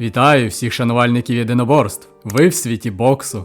Вітаю всіх шанувальників єдиноборств. Ви в світі боксу.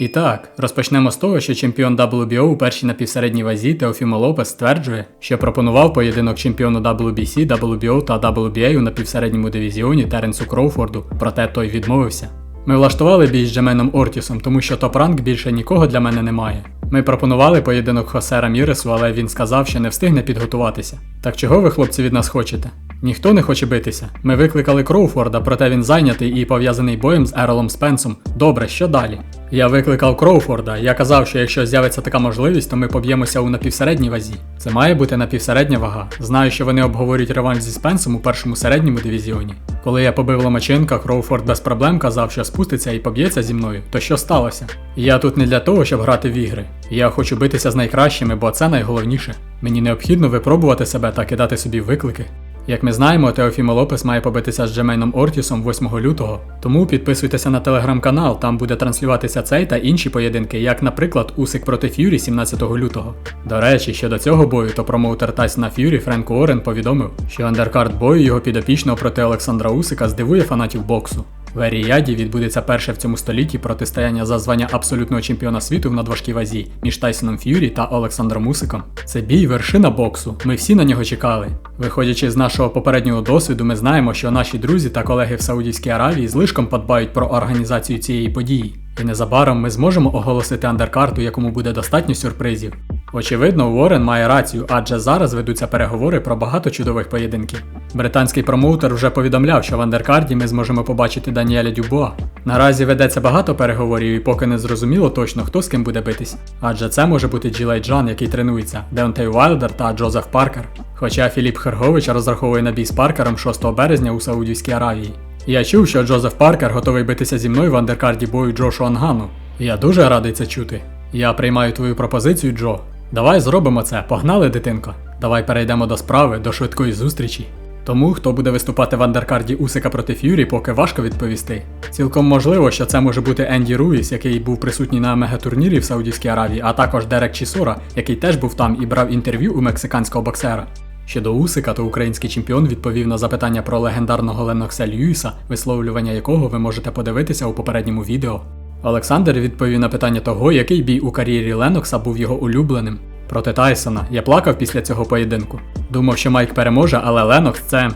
І так, розпочнемо з того, що чемпіон WBO у першій напівсередній вазі Теофімо Лопес стверджує, що пропонував поєдинок чемпіону WBC, WBO та WBA у напівсередньому дивізіоні Теренсу Кроуфорду, проте той відмовився. Ми влаштували бій з Джеменом Ортісом, тому що топ-ранг більше нікого для мене немає. Ми пропонували поєдинок Хосе Раміресу, але він сказав, що не встигне підготуватися. Так чого ви, хлопці, від нас хочете? Ніхто не хоче битися. Ми викликали Кроуфорда, проте він зайнятий і пов'язаний боєм з Еролом Спенсом. Добре, що далі? Я викликав Кроуфорда. Я казав, що якщо з'явиться така можливість, то ми поб'ємося у напівсередній вазі. Це має бути напівсередня вага. Знаю, що вони обговорюють реванш зі Спенсом у першому середньому дивізіоні. Коли я побив Ломаченка, Кроуфорд без проблем казав, що спуститься і поб'ється зі мною. То що сталося? Я тут не для того, щоб грати в ігри. Я хочу битися з найкращими, бо це найголовніше. Мені необхідно випробувати себе та кидати собі виклики. Як ми знаємо, Теофімо Лопес має побитися з Джемейном Ортісом 8 лютого. Тому підписуйтеся на телеграм-канал, там буде транслюватися цей та інші поєдинки, як, наприклад, Усик проти Ф'юрі 17 лютого. До речі, щодо цього бою, то промоутер Тайсона Ф'юрі Френк Уоррен повідомив, що андеркард бою його підопічного проти Олександра Усика здивує фанатів боксу. В Еріяді відбудеться перше в цьому столітті протистояння за звання абсолютного чемпіона світу в надважкій вазі між Тайсоном Ф'юрі та Олександром Усиком. Це бій вершина боксу. Ми всі на нього чекали. Виходячи з нашого попереднього досвіду, ми знаємо, що наші друзі та колеги в Саудівській Аравії злишком подбають про організацію цієї події. І незабаром ми зможемо оголосити андеркарту, якому буде достатньо сюрпризів. Очевидно, Уоррен має рацію, адже зараз ведуться переговори про багато чудових поєдинків. Британський промоутер вже повідомляв, що в андеркарді ми зможемо побачити Даніеля Дюбуа. Наразі ведеться багато переговорів, і поки не зрозуміло точно, хто з ким буде битись. Адже це може бути Джилей Джан, який тренується, Деонтей Вайлдер та Джозеф Паркер. Хоча Філіп Хергович розраховує на бій з Паркером 6 березня у Саудівській Аравії. Я чув, що Джозеф Паркер готовий битися зі мною в андеркарді бою Джошу Ангану. Я дуже радий це чути. Я приймаю твою пропозицію, Джо. Давай зробимо це, погнали, дитинко. Давай перейдемо до справи, до швидкої зустрічі. Тому, хто буде виступати в андеркарді Усика проти Ф'юрі, поки важко відповісти. Цілком можливо, що це може бути Енді Руїс, який був присутній на мегатурнірі в Саудівській Аравії, а також Дерек Чісора, який теж був там і брав інтерв'ю у мексиканського боксера. Щодо Усика, то український чемпіон відповів на запитання про легендарного Ленокса Льюіса, висловлювання якого ви можете подивитися у попередньому відео. Олександр відповів на питання того, який бій у кар'єрі Ленокса був його улюбленим. Проти Тайсона я плакав після цього поєдинку. Думав, що Майк переможе, але Ленокс це.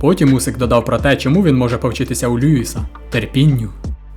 Потім Усик додав про те, чому він може повчитися у Льюіса терпінню.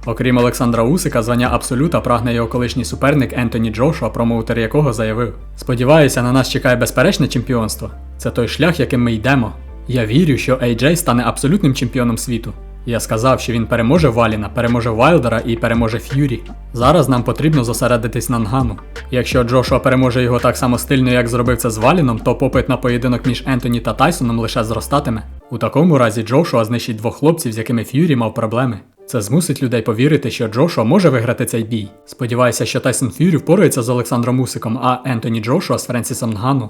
Окрім Олександра Усика, звання Абсолюта прагне його колишній суперник Ентоні Джошуа, промоутер якого заявив: Сподіваюся, на нас чекає безперечне чемпіонство. Це той шлях, яким ми йдемо. Я вірю, що AJ стане абсолютним чемпіоном світу. Я сказав, що він переможе Валіна, переможе Вайлдера і переможе Ф'юрі. Зараз нам потрібно зосередитись на Нгану. Якщо Джошуа переможе його так само стильно, як зробив це з Валіном, то попит на поєдинок між Ентоні та Тайсоном лише зростатиме. У такому разі Джошуа знищить двох хлопців, з якими Ф'юрі мав проблеми. Це змусить людей повірити, що Джошуа може виграти цей бій. Сподіваюся, що Тайсон Ф'юрі впорається з Олександром Усиком, а Ентоні Джошуа з Френсісом Нгану.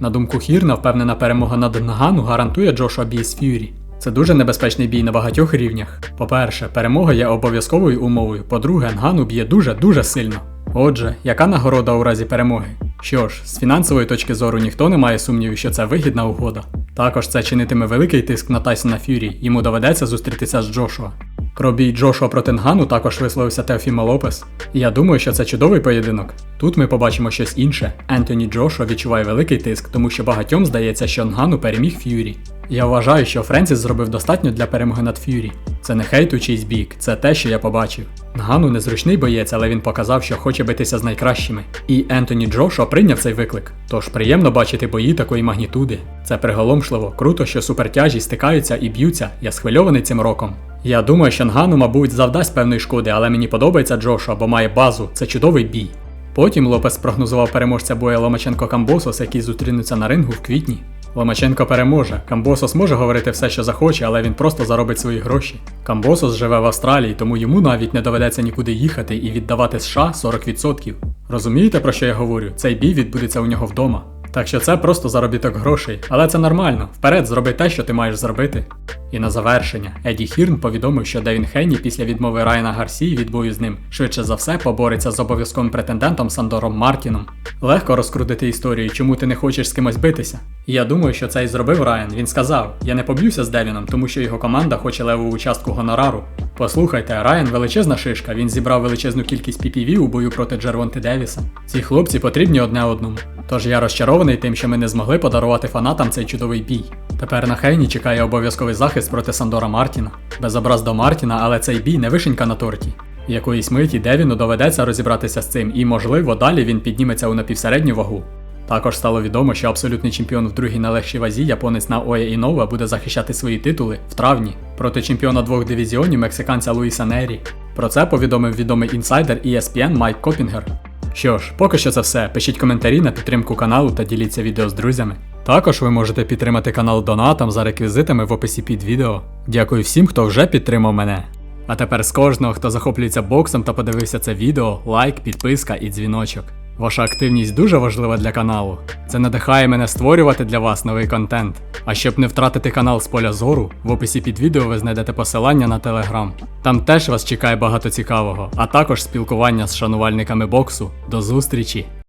На думку Хірна, впевнена перемога над Нгану гарантує Джошуа бій з Ф'юрі. Це дуже небезпечний бій на багатьох рівнях. По-перше, перемога є обов'язковою умовою. По-друге, Нгану б'є дуже-дуже сильно. Отже, яка нагорода у разі перемоги? Що ж, з фінансової точки зору ніхто не має сумнівів, що це вигідна угода. Також це чинитиме великий тиск на Тайсона Ф'юрі, йому доведеться зустрітися з Джошуа. Про бій Джошуа проти Нгану також висловився Теофімо Лопес. Я думаю, що це чудовий поєдинок. Тут ми побачимо щось інше. Ентоні Джошуа відчуває великий тиск, тому що багатьом здається, що Нгану переміг Ф'юрі. Я вважаю, що Френсіс зробив достатньо для перемоги над Ф'юрі. Це не хейт бік, це те, що я побачив. Нгану незручний боєць, але він показав, що хоче битися з найкращими. І Ентоні Джошуа прийняв цей виклик. Тож приємно бачити бої такої магнітуди. Це приголомшливо, круто, що супертяжі стикаються і б'ються. Я схвильований цим роком. Я думаю, що Нгану, мабуть, завдасть певної шкоди, але мені подобається Джошуа, бо має базу. Це чудовий бій. Потім Лопес прогнозував переможця боя Ломаченко Камбосос, які зустрінуться на рингу в квітні. Ломаченко переможе. Камбосос може говорити все, що захоче, але він просто заробить свої гроші. Камбосос живе в Австралії, тому йому навіть не доведеться нікуди їхати і віддавати США 40%. Розумієте, про що я говорю? Цей бій відбудеться у нього вдома. Так що це просто заробіток грошей, але це нормально. Вперед, зроби те, що ти маєш зробити. І на завершення, Еді Хірн повідомив, що Девін Хейні після відмови Райана Гарсії від бою з ним швидше за все побореться з обов'язковим претендентом Сандором Мартіном. Легко розкрутити історію, чому ти не хочеш з кимось битися. І я думаю, що це і зробив Райан. Він сказав: Я не поб'юся з Девіном, тому що його команда хоче левову частку гонорару. Послухайте, Райан величезна шишка, він зібрав величезну кількість PPV у бою проти Джервонти Девіса. Ці хлопці потрібні одне одному. Тож я розчарований тим, що ми не змогли подарувати фанатам цей чудовий бій. Тепер на Хейні чекає обов'язковий захист проти Сандора Мартіна. Без образ до Мартіна, але цей бій не вишенька на торті. Якоїсь миті Девіну доведеться розібратися з цим, і, можливо, далі він підніметься у напівсередню вагу. Також стало відомо, що абсолютний чемпіон в другій найлегшій вазі японець Наоя Інова буде захищати свої титули в травні проти чемпіона двох дивізіонів мексиканця Луїса Нері. Про це повідомив відомий інсайдер ESPN Майк Копінгер. Що ж, поки що це все. Пишіть коментарі на підтримку каналу та діліться відео з друзями. Також ви можете підтримати канал донатом за реквізитами в описі під відео. Дякую всім, хто вже підтримав мене. А тепер з кожного, хто захоплюється боксом та подивився це відео, лайк, підписка і дзвіночок. Ваша активність дуже важлива для каналу. Це надихає мене створювати для вас новий контент. А щоб не втратити канал з поля зору, в описі під відео ви знайдете посилання на телеграм. Там теж вас чекає багато цікавого, а також спілкування з шанувальниками боксу. До зустрічі!